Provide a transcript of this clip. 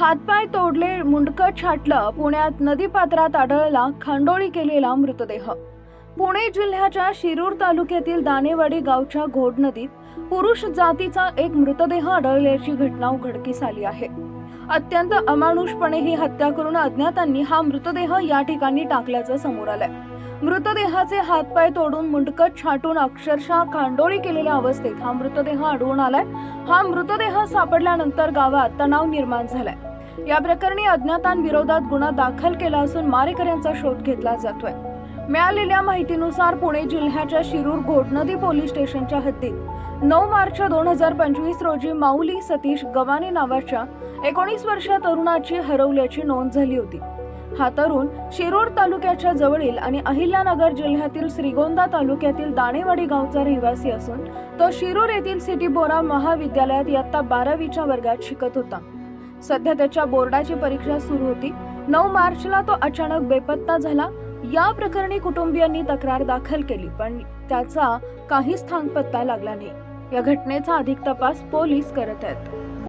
हातपाय तोडले मुंडकं छाटलं पुण्यात नदीपात्रात आढळला खांडोळी केलेला मृतदेह. पुणे जिल्ह्याच्या शिरूर तालुक्यातील दानेवाडी गावच्या घोड नदीत पुरुष जातीचा एक मृतदेह आढळल्याची घटना उघडकीस आली आहे. अत्यंत अमानुषपणे ही हत्या करून अज्ञातांनी हा मृतदेह या ठिकाणी टाकल्याचं समोर आलंय. मृतदेहाचे हातपाय तोडून मुंडकत छाटून अक्षरशः खांडोळी केलेल्या अवस्थेत हा मृतदेह आढळून आलाय. हा मृतदेह सापडल्यानंतर गावात तणाव निर्माण झालाय. या प्रकरणी अज्ञातांविरोधात गुन्हा दाखल केला असून मारेकऱ्यांचा शोध घेतला जातोय. मिळालेल्या माहितीनुसार पुणे जिल्ह्याच्या शिरूर घोटनदी पोलीस स्टेशनच्या हद्दीत नऊ मार्च दोन हजार पंचवीस रोजी माऊली सतीश गवाने नावाच्या एकोणीस वर्षीय तरुणाची हरवल्याची नोंद झाली होती. हा तरुण शिरूर तालुक्याच्या जवळील आणि अहिल्यानगर जिल्ह्यातील श्रीगोंदा तालुक्यातील दाणेवाडी गावचा रहिवासी असून तो शिरूर येथील सिटी बोरा महाविद्यालयात इयत्ता बारावीच्या वर्गात शिकत होता. सध्या त्याच्या बोर्डाची परीक्षा सुरू होती. नऊ मार्चला तो अचानक बेपत्ता झाला. या प्रकरणी कुटुंबियांनी तक्रार दाखल केली पण त्याचा काहीच थांगपत्ता लागला नाही. या घटनेचा अधिक तपास पोलीस करत आहेत.